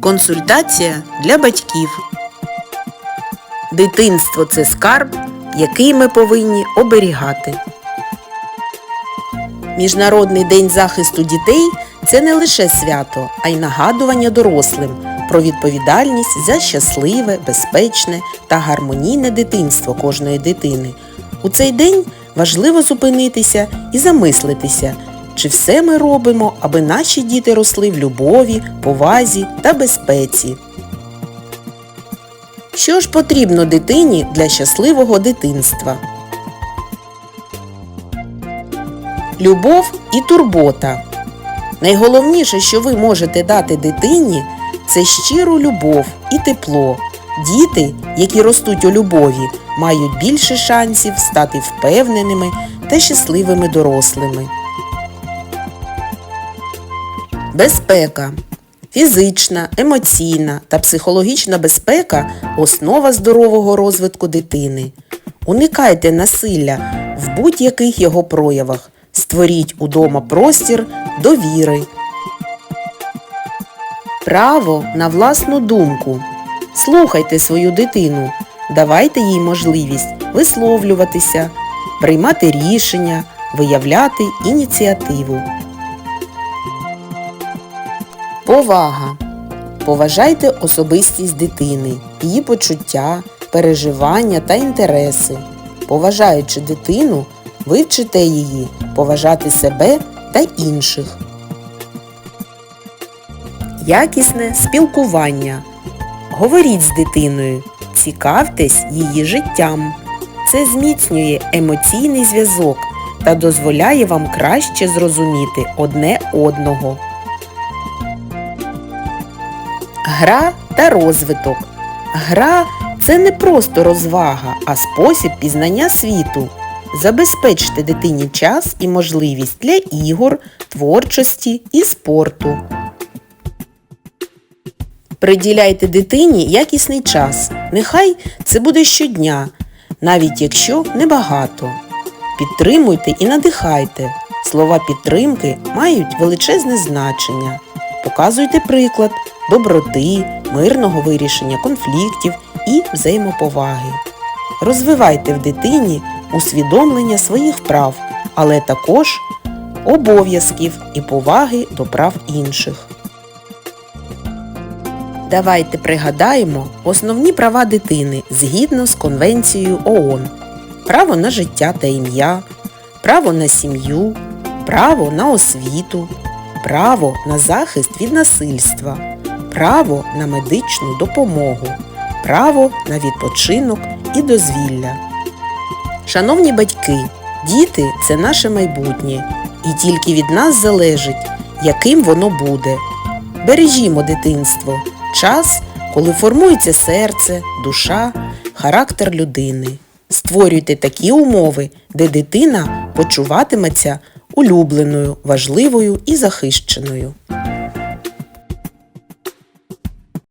Консультація для батьків. Дитинство це скарб, який ми повинні оберігати. Міжнародний день захисту дітей це не лише свято, а й нагадування дорослим про відповідальність за щасливе, безпечне та гармонійне дитинство кожної дитини. У цей день важливо зупинитися і замислитися, чи все ми робимо, аби наші діти росли в любові, повазі та безпеці. Що ж потрібно дитині для щасливого дитинства? Любов і турбота. Найголовніше, що ви можете дати дитині, це щиру любов і тепло. Діти, які ростуть у любові, мають більше шансів стати впевненими та щасливими дорослими. Безпека. Фізична, емоційна та психологічна безпека основа здорового розвитку дитини. Уникайте насилля в будь-яких його проявах. Створіть удома простір довіри. Право на власну думку. Слухайте свою дитину. Давайте їй можливість висловлюватися, приймати рішення, виявляти ініціативу. Повага. Поважайте особистість дитини, її почуття, переживання та інтереси. Поважаючи дитину, ви вчите її поважати себе та інших. Якісне спілкування. Говоріть з дитиною, цікавтесь її життям. Це зміцнює емоційний зв'язок та дозволяє вам краще зрозуміти одне одного. Гра та розвиток. Гра це не просто розвага, а спосіб пізнання світу. Забезпечте дитині час і можливість для ігор, творчості і спорту. Приділяйте дитині якісний час. Нехай це буде щодня, навіть якщо небагато. Підтримуйте і надихайте. Слова підтримки мають величезне значення. Показуйте приклад доброти, мирного вирішення конфліктів і взаємоповаги. Розвивайте в дитині усвідомлення своїх прав, але також обов'язків і поваги до прав інших. Давайте пригадаємо основні права дитини згідно з Конвенцією ООН. Право на життя та ім'я, право на сім'ю, право на освіту, право на захист від насильства, право на медичну допомогу, право на відпочинок і дозвілля. Шановні батьки, діти це наше майбутнє, і тільки від нас залежить, яким воно буде. Бережімо дитинство, час, коли формується серце, душа, характер людини. Створюйте такі умови, де дитина почуватиметься улюбленою, важливою і захищеною.